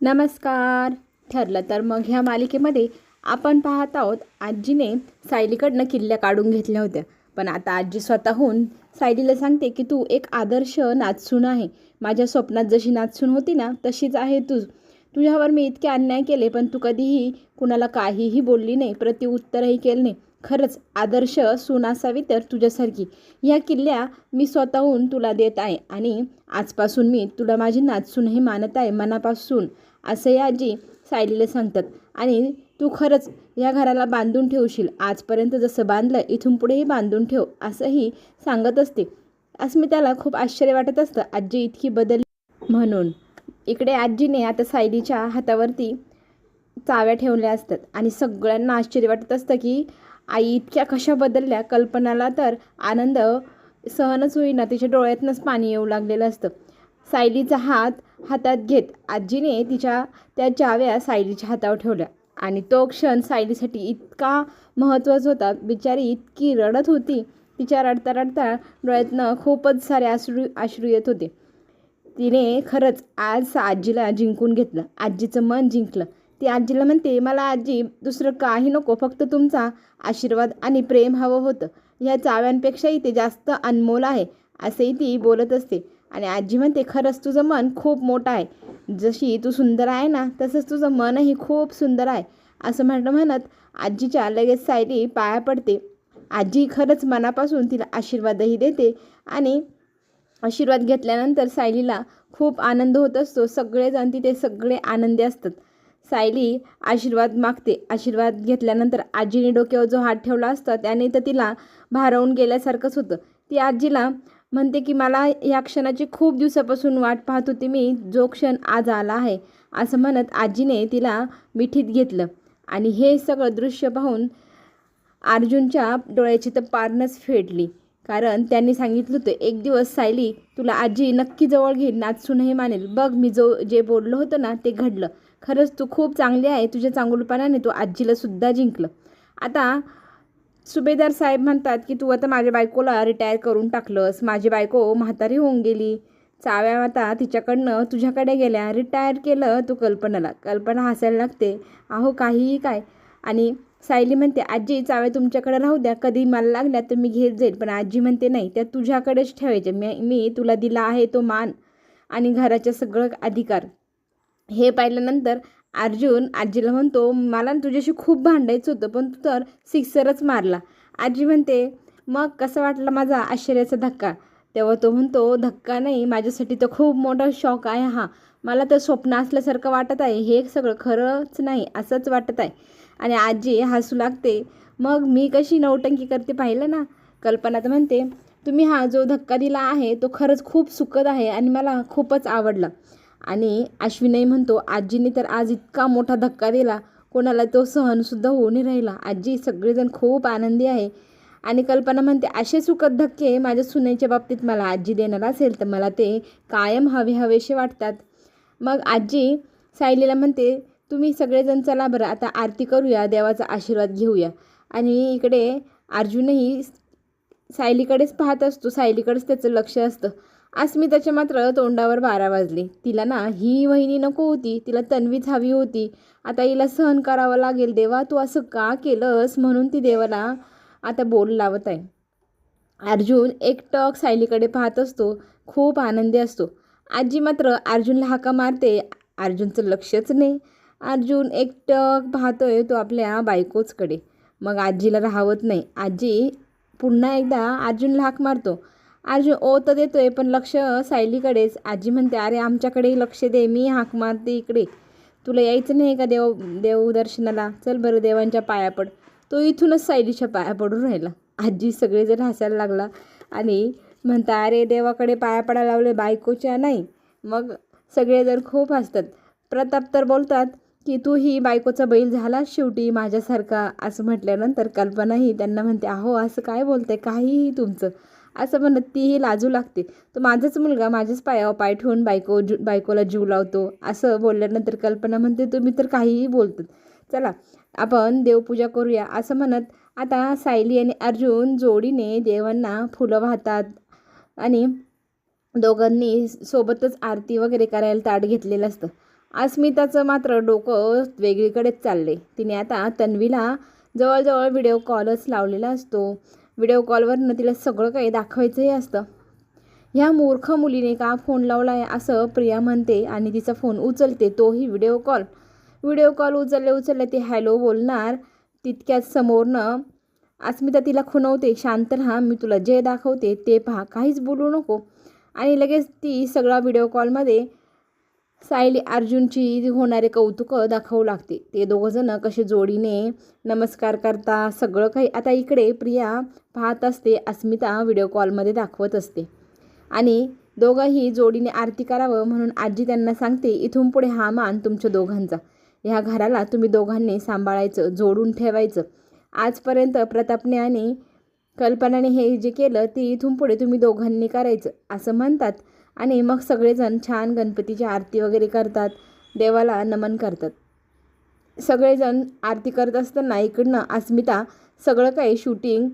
नमस्कार. ठरलं तर मग ह्या मालिकेमध्ये आपण पाहत आहोत आजीने सायलीकडनं किल्ल्या काढून घेतल्या होत्या. पण आता आजी स्वतःहून सायलीला सांगते की तू एक आदर्श नाचसून आहे. माझ्या स्वप्नात जशी नाचसून होती ना तशीच आहे तू. तुझ्यावर मी इतके अन्याय केले पण तू कधीही कुणाला काहीही बोलली नाही प्रतिउत्तरही केलं नाही. खरंच आदर्श सून असावी तर तुझ्यासारखी. ह्या किल्ल्या मी स्वतःहून तुला देत आहे आणि आजपासून मी तुला माझी नाचसूनही मानत आहे मनापासून. असंही आजी सायलीला सांगतात. आणि तू खरंच या घराला बांधून ठेवशील. आजपर्यंत जसं बांधलं इथून पुढेही बांधून ठेव असंही सांगत असते. अस्मिताला खूप आश्चर्य वाटत असतं. आजी इतकी बदलली म्हणून. इकडे आजीने आता सायलीच्या हातावरती चाव्या ठेवल्या असतात. आणि सगळ्यांना आश्चर्य वाटत असतं की आई इतक्या कशा बदलल्या. कल्पनाला तर आनंद सहनच होईना. तिच्या डोळ्यातनंच पाणी येऊ लागलेलं असतं. सायलीचा हात हातात घेत आजीने तिच्या त्या चाव्या सायलीच्या हातावर ठेवल्या. आणि तो क्षण सायलीसाठी इतका महत्त्वाचा होता. बिचारी इतकी रडत होती. तिच्या रडता रडता डोळ्यातनं खूपच सारे आश्रू आश्रू येत होते. तिने खरंच आज आजीला जिंकून घेतलं. आजीचं मन जिंकलं. ती आजीला म्हणते मला आजी दुसरं काही नको. फक्त तुमचा आशीर्वाद आणि प्रेम हवं होतं. ह्या चाव्यांपेक्षाही ते जास्त अनमोल आहे असेही ती बोलत असते. आणि आजी म्हणते खरंच तुझं मन खूप मोठं आहे. जशी तू सुंदर आहे ना तसंच तुझं मनही खूप सुंदर आहे. असं म्हणणं म्हणत आजीच्या लगेच सायली पाया पडते. आजी खरंच मनापासून तिला आशीर्वादही देते आणि आशीर्वाद घेतल्यानंतर सायलीला खूप आनंद होत असतो. सगळेजण तिथे सगळे आनंदी असतात. सायली आशीर्वाद मागते. आशीर्वाद घेतल्यानंतर आजीने डोक्यावर जो हात ठेवला असता त्याने तर तिला भारावून गेल्यासारखंच होतं. ती आजीला म्हणते की मला या क्षणाची खूप दिवसापासून वाट पाहत होती मी जो क्षण आज आला आहे असं म्हणत आजीने तिला मिठीत घेतलं. आणि हे सगळं दृश्य पाहून अर्जुनच्या डोळ्याची तर पारणच फेडली. कारण त्यांनी सांगितलं होतं एक दिवस सायली तुला आजी नक्की जवळ घेईल नाचूनही मानेल. बघ मी जो जे बोललो होतं ना ते घडलं. खरंच तू खूप चांगली आहे तुझ्या चांगुलपणाने तू आजीला सुद्धा जिंकलं. आता सुभेदार साहेब म्हणतात की तू आता माझ्या बायकोला रिटायर करून टाकलंस. माझी बायको म्हातारी होऊन गेली. चाव्या आता तिच्याकडनं तुझ्याकडे गेल्या. रिटायर केलं तू कल्पनाला. कल्पना हसायला लागते. अहो काहीही काय. आणि सायली म्हणते आजी चाव्या तुमच्याकडे राहू द्या. कधी मला लागल्या तर मी घेत जाईल पण आजी म्हणते नाही त्या तुझ्याकडेच ठेवायचे मी मी तुला दिला आहे तो मान आणि घराचे सगळं अधिकार. हे पाहिल्यानंतर अर्जुन आजीला म्हणतो मला तुझ्याशी खूप भांडायचं होतं पण तू तर सिक्सरच मारला. आजी म्हणते मग कसं वाटलं माझा आश्चर्याचा धक्का? तेव्हा तो म्हणतो धक्का नाही माझ्यासाठी तर खूप मोठा शॉक आहे हा. मला तर स्वप्न असल्यासारखं वाटत आहे हे सगळं खरंच नाही असंच वाटत आहे. आणि आजी हसू लागते मग मी कशी नौटंकी करते पाहिलं ना? कल्पना तर म्हणते तुम्ही हा जो धक्का दिला आहे तो खरंच खूप सुखद आहे आणि मला खूपच आवडला. आणि अश्विनही म्हणतो आजीने तर आज इतका मोठा धक्का दिला कोणाला तो सहनसुद्धा होऊ नाही राहिला. आजी सगळेजण खूप आनंदी आहे. आणि कल्पना म्हणते असे सुखद धक्के माझ्या सुनेच्या बाबतीत मला आजी देणार असेल तर मला ते कायम हवे हवेसे वाटतात. मग आजी सायलीला म्हणते तुम्ही सगळेजण चला बरं आता आरती करूया देवाचा आशीर्वाद घेऊया. आणि इकडे अर्जुनही सायलीकडेच पाहत असतो सायलीकडेच त्याचं लक्ष असतं. अस्मिताच्या मात्र तोंडावर बारा वाजले. तिला ना ही वहिनी नको होती. तिला तन्वीच हवी होती. आता हिला सहन करावं लागेल. देवा तू असं का केलंस? म्हणून ती देवाला आता बोल लावत आहे. अर्जुन एकटक सायलीकडे पाहत असतो. खूप आनंदी असतो. आजी मात्र अर्जुनला हाका मारते. अर्जुनचं लक्षच नाही. अर्जुन एकटक पाहतोय तो आपल्या बायकोचकडे. मग आजीला राहवत नाही. आजी पुन्हा एकदा अर्जुनला हाक मारतो. अर्जुन ओ तर देतोय पण लक्ष सायलीकडेच. आजी म्हणते अरे आमच्याकडे लक्ष दे मी हाक मारते इकडे. तुला यायचं नाही का देव देवदर्शनाला चल बरं देवांच्या पाया पड. तो इथूनच सायलीच्या पाया पडून राहिला. आजी सगळेजण हसायला लागला आणि म्हणता अरे देवाकडे पाया पडायला लावले बायकोच्या नाही. मग सगळेजण खूप हसतात. प्रताप तर बोलतात की तूही बायकोचा बैल झाला शेवटी माझ्यासारखा असं म्हटल्यानंतर कल्पनाही त्यांना म्हणते अहो असं काय बोलते काहीही तुमचं. असं म्हणत तीही लाजू लागते. तर माझाच मुलगा माझ्याच पायावर पाय ठेवून बायको जू बायकोला जीव लावतो. असं बोलल्यानंतर कल्पना म्हणते तुम्ही तर काहीही बोलतात. चला आपण देवपूजा करूया. असं म्हणत आता सायली आणि अर्जुन जोडीने देवांना फुलं वाहतात आणि दोघांनी सोबतच आरती वगैरे करायला ताट घेतलेलं असतं. अस्मिताचं मात्र डोकं वेगळीकडेच चालले. तिने आता तन्वीला जवळजवळ व्हिडिओ कॉलच लावलेला असतो. व्हिडिओ कॉलवरनं तिला सगळं काही दाखवायचंही असतं. ह्या मूर्ख मुलीने का फोन लावला आहे असं प्रिया म्हणते आणि तिचा फोन उचलते. तोही व्हिडिओ कॉल. व्हिडिओ कॉल उचलले उचलले ते हॅलो बोलणार. तितक्याच समोरनं अस्मिता तिला खुणवते. शांत राहा मी तुला जे दाखवते ते पहा. काहीच बोलू नको. आणि लगेच ती सगळा व्हिडिओ कॉलमध्ये सायली अर्जुनची होणारे कौतुकं दाखवू लागते. ते दोघंजणं कसे जोडीने नमस्कार करता सगळं काही आता इकडे प्रिया पाहत असते अस्मिता व्हिडिओ कॉलमध्ये दाखवत असते. आणि दोघंही जोडीने आरती करावं म्हणून आजी त्यांना सांगते इथून पुढे हा मान तुमच्या दोघांचा. ह्या घराला तुम्ही दोघांनी सांभाळायचं जोडून ठेवायचं. आजपर्यंत प्रतापने आणि कल्पनाने हे जे केलं ते इथून पुढे तुम्ही दोघांनी करायचं. असं म्हणतात आणि मग सगळेजण छान गणपतीची आरती वगैरे करतात देवाला नमन करतात. सगळेजण आरती करत असताना इकडनं अस्मिता सगळं काही शूटिंग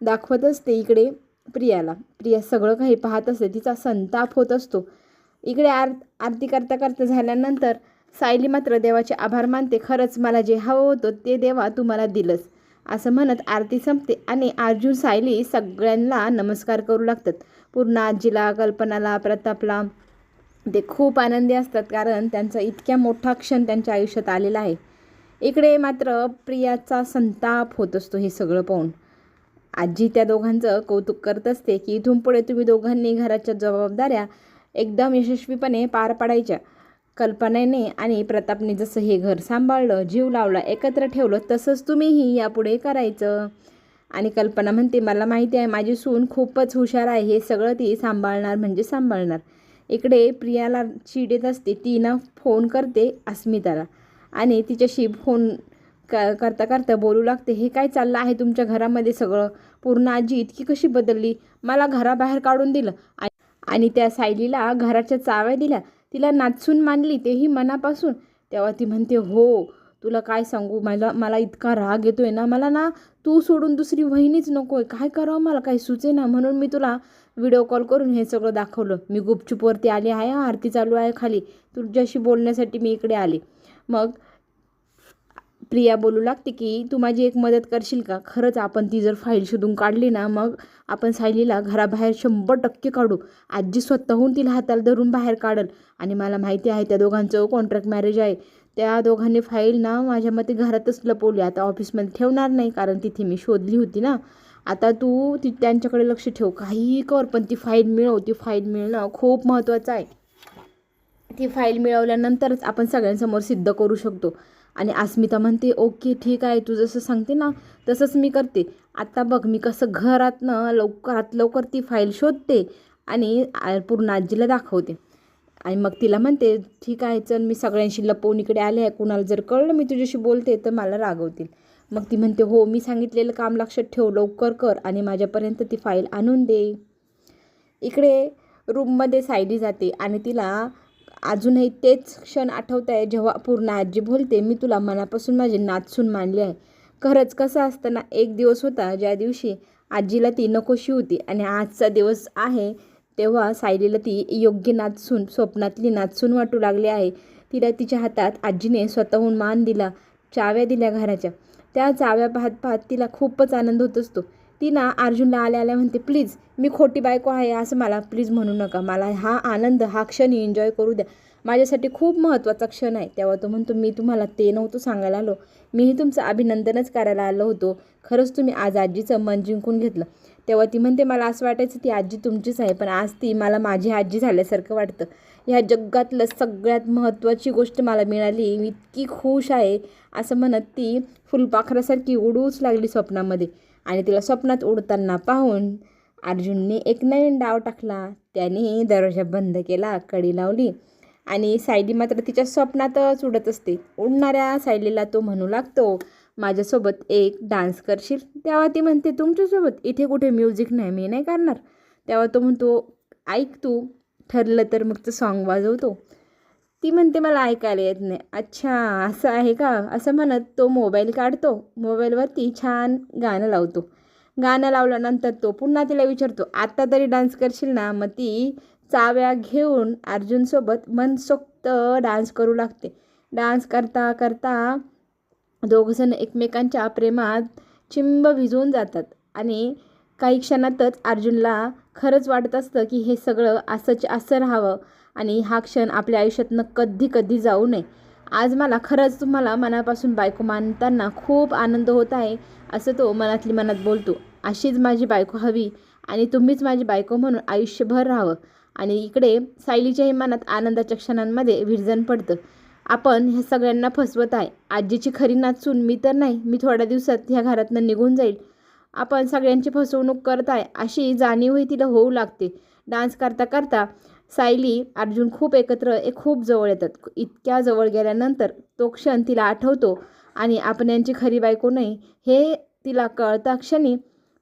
दाखवत असते इकडे प्रियाला. प्रिया सगळं काही पाहत असते तिचा संताप होत असतो. इकडे आर आरती करता करता झाल्यानंतर सायली मात्र देवाचे आभार मानते खरंच मला जे हवं होतं ते देवा तुम्हाला दिलंच असं म्हणत आरती संपते आणि अर्जुन सायली सगळ्यांना नमस्कार करू लागतात. पूर्ण आजीला कल्पनाला प्रतापला. ते खूप आनंदी असतात कारण त्यांचा इतक्या मोठा क्षण त्यांच्या आयुष्यात आलेला आहे. इकडे मात्र प्रियाचा संताप होत असतो हे सगळं पाहून. आजी त्या दोघांचं कौतुक करत असते की इथून पुढे तुम्ही दोघांनी घराच्या जबाबदाऱ्या एकदम यशस्वीपणे पार पाडायच्या. कल्पनेने आणि प्रतापने जसं हे घर सांभाळलं जीव लावला एकत्र ठेवलं तसंच तुम्हीही यापुढे करायचं. आणि कल्पना म्हणते मला माहिती आहे माझी सून खूपच हुशार आहे हे सगळं ती सांभाळणार म्हणजे सांभाळणार. इकडे प्रियाला चीड येत असते ती ना फोन करते अस्मिताला आणि तिच्याशी फोन क करता करता बोलू लागते हे काय चाललं आहे तुमच्या घरामध्ये सगळं? पूर्ण आजी इतकी कशी बदलली? मला घराबाहेर काढून दिलं आणि त्या सायलीला घराच्या चाव्या दिल्या. तिला नाचून मानली तेही मनापासून. तेव्हा ती म्हणते हो तुला काय सांगू? मला मला इतका राग येतो आहे ना. मला ना तू सोडून दुसरी वहिनीच नको आहे काय करावं मला? काही सुचे ना. म्हणून मी तुला व्हिडिओ कॉल करून हे सगळं दाखवलं. मी गुपचूपवरती आले आहे. आरती चालू आहे खाली. तुझ्याशी बोलण्यासाठी मी इकडे आले. मग प्रिया बोलू लागते की तू माझी एक मदत करशील का? खरंच आपण ती जर फाईल शोधून काढली ना मग आपण सायलीला घराबाहेर शंभर टक्के काढू. आजी स्वतःहून तिला हाताला धरून बाहेर काढल. आणि मला माहिती आहे त्या दोघांचं कॉन्ट्रॅक्ट मॅरेज आहे. त्या दोघांनी फाईल ना माझ्या मते घरातच लपवली. आता ऑफिसमध्ये ठेवणार नाही कारण तिथे मी शोधली होती ना. आता तू ती त्यांच्याकडे लक्ष ठेव. काहीही कर पण ती फाईल मिळव. ती फाईल मिळणं खूप महत्त्वाचं आहे. ती फाईल मिळवल्यानंतरच आपण सगळ्यांसमोर सिद्ध करू शकतो. आणि अस्मिता म्हणते ओके ठीक आहे तू जसं सांगते ना तसंच मी करते. आत्ता बघ मी कसं घरातनं लवकरात लवकर ती फाईल शोधते आणि पूर्ण आजीला दाखवते. आणि मग तिला म्हणते ठीक आहे चल मी सगळ्यांशी लपवून इकडे आले आहे. कुणाला जर कळलं मी तुझ्याशी बोलते तर मला रागवतील. मग ती म्हणते हो मी सांगितलेलं काम लक्षात ठेव लवकर कर आणि माझ्यापर्यंत ती फाईल आणून दे. इकडे रूममध्ये सायली जाते आणि तिला अजूनही तेच क्षण आठवत आहे जेव्हा पूर्ण आजी बोलते मी तुला मनापासून माझी नाचून मानले आहे. खरंच कसं असताना एक दिवस होता ज्या दिवशी आजीला ती नकोशी होती आणि आजचा दिवस आहे तेव्हा सायलीला ती योग्य नाचून स्वप्नातली नाचून वाटू लागली आहे. तिला तिच्या हातात आजीने स्वतःहून मान दिला चाव्या दिल्या घराच्या. त्या चाव्या पाहत पाहत तिला खूपच आनंद होत असतो. ती ना अर्जुनला आल्या आल्या म्हणते प्लीज मी खोटी बायको आहे असं मला प्लीज म्हणू नका. मला हा आनंद हा क्षण एन्जॉय करू द्या. माझ्यासाठी खूप महत्त्वाचा क्षण आहे. तेव्हा तो म्हणतो मी तुम्हाला ते नव्हतं सांगायला आलो. मीही तुमचं अभिनंदनच करायला आलो होतो. खरंच तुम्ही आज आजीचं मन जिंकून घेतलं. तेव्हा ती म्हणते मला असं वाटायचं ती आजी तुमचीच आहे पण आज ती मला माझी आजी झाल्यासारखं वाटतं. ह्या जगातलं सगळ्यात महत्त्वाची गोष्ट मला मिळाली. मी इतकी खुश आहे असं म्हणत ती फुलपाखरासारखी उडूच लागली स्वप्नामध्ये. आणि तिला स्वप्नात उडताना पाहून अर्जुनने एक नवीन डाव टाकला. त्याने दरवाजा बंद केला कडी लावली आणि सायली मात्र तिच्या स्वप्नातच उडत असते. उडणाऱ्या सायलीला तो म्हणू लागतो माझ्यासोबत एक डान्स करशील? तेव्हा ती म्हणते तुमच्यासोबत? इथे कुठे म्युझिक नाही मी नाही करणार. तेव्हा तो म्हणतो ऐक तू. ठरलं तर मग तो सॉन्ग वाजवतो. ती म्हणते मला ऐकायला येत नाही. अच्छा असं आहे का? असं म्हणत तो मोबाईल काढतो. मोबाईलवरती छान गाणं लावतो. गाणं लावल्यानंतर तो पुन्हा तिला विचारतो आत्ता तरी डान्स करशील ना? मग ती चाव्या घेऊन अर्जुनसोबत मनसोक्त डान्स करू लागते. डान्स करता करता दोघंजण एकमेकांच्या प्रेमात चिंब भिजवून जातात आणि काही क्षणातच अर्जुनला खरंच वाटत असतं की हे सगळं असंच असं राहावं आणि हा क्षण आपल्या आयुष्यातनं कधी कधी जाऊ नये. आज मला खरंच तुम्हाला मनापासून बायको मानताना खूप आनंद होत आहे असं तो मनातली मनात बोलतो. अशीच माझी बायको हवी आणि तुम्हीच माझी बायको म्हणून आयुष्यभर राहावं. आणि इकडे सायलीच्याही मनात आनंदाच्या क्षणांमध्ये विरजन पडतं. आपण ह्या सगळ्यांना फसवत आहे. आजीची खरी नाचून मी तर नाही. मी थोड्या दिवसात ह्या घरातनं निघून जाईल. आपण सगळ्यांची फसवणूक करत आहे अशी जाणीवही तिला होऊ लागते. डान्स करता करता सायली अर्जुन खूप एकत्र एक खूप जवळ येतात. इतक्या जवळ गेल्यानंतर तो क्षण तिला आठवतो आणि आपण यांची खरी बायको नाही हे तिला कळता क्षणी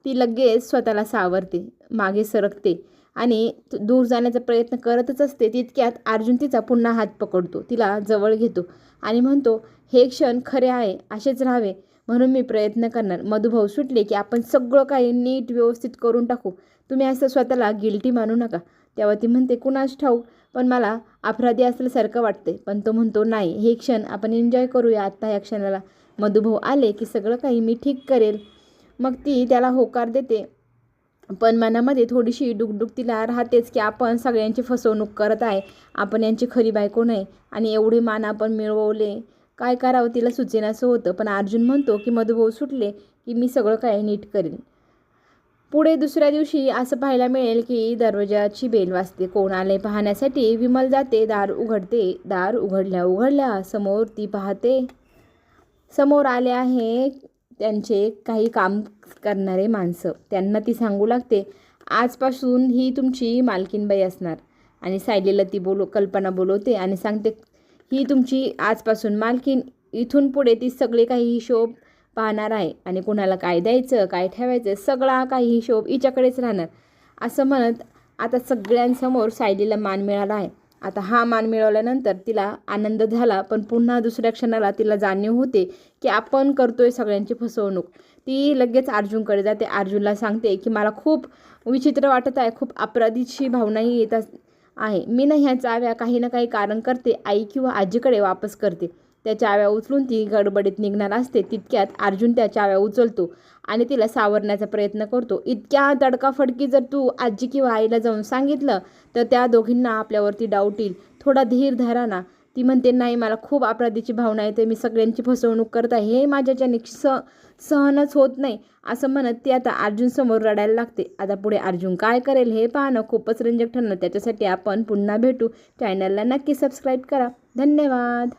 ती लगेच स्वतःला सावरते मागे सरकते आणि दूर जाण्याचा प्रयत्न करतच असते. तितक्यात अर्जुन तिचा पुन्हा हात पकडतो तिला जवळ घेतो आणि म्हणतो हे क्षण खरे आहे असेच राहावे. म्हणून मी प्रयत्न करणार. मधुभाऊ सुटले की आपण सगळं काही नीट व्यवस्थित करून टाकू. तुम्ही असं स्वतःला गिल्टी मानू नका. तेव्हा ती म्हणते कुणाच ठाऊ पण मला अपराधी असल्यासारखं वाटते पण तो म्हणतो नाही हे क्षण आपण एन्जॉय करूया आत्ता या क्षणाला. मधुभाऊ आले की सगळं काही मी ठीक करेल. मग ती त्याला होकार देते. पण मनामध्ये थोडीशी डुकडुक तिला राहतेच की आपण सगळ्यांची फसवणूक करत आहे. आपण यांची खरी बायको नाही. आणि एवढे मान आपण मिळवले काय करावं तिला सुचेनासं होतं. पण अर्जुन म्हणतो की मधुभाऊ सुटले की मी सगळं काही नीट करेन. पुढे दुसऱ्या दिवशी असं पाहायला मिळेल की दरवाजाची बेल वाजते. कोण आले पाहण्यासाठी विमल जाते दार उघडते दार उघडल्या उघडल्या समोर ती पाहते. समोर आले आहे त्यांचे काही काम करणारे माणसं. त्यांना ती सांगू लागते आजपासून ही तुमची मालकीनबाई असणार. आणि सायलीला ती बोलो कल्पना बोलवते आणि सांगते ही तुमची आजपासून मालकीन इथून पुढे ती सगळे काही हिशोब पाहणार आहे. आणि कोणाला काय द्यायचं काय ठेवायचं सगळा काही हिशोब हिच्याकडेच राहणार. असं म्हणत आता सगळ्यांसमोर सायलीला मान मिळाला आहे. आता हा मान मिळवल्यानंतर तिला आनंद झाला पण पुन्हा दुसऱ्या क्षणाला तिला जाणीव होते की आपण करतोय सगळ्यांची फसवणूक. ती लगेच अर्जुनकडे जाते. अर्जुनला सांगते की मला खूप विचित्र वाटत आहे खूप अपराधीची भावनाही येत आहे. मी ना ह्या चाव्या काही ना काही कारण करते आई किंवा आजीकडे वापस करते. त्या चाव्या उचलून ती गडबडीत निघणार असते. तितक्यात अर्जुन त्या चाव्या उचलतो आणि तिला सावरण्याचा प्रयत्न करतो. इतक्या तडकाफडकी जर तू आजी किंवा आईला जाऊन सांगितलं तर त्या दोघींना आपल्यावरती डाऊट येईल. थोडा धीर धरा ना. ती म्हणते नाही मला खूप अपराधीची भावना येते मी सगळ्यांची फसवणूक करत आहे हे माझ्याच्याने स सहनच होत नाही असं म्हणत ती आता अर्जुन समोर रडायला लागते. आता पुढे अर्जुन काय करेल हे पाहणं खूपच रंजक ठरणार त्याच्यासाठी आपण पुन्हा भेटू. चॅनलला नक्की सबस्क्राईब करा. धन्यवाद.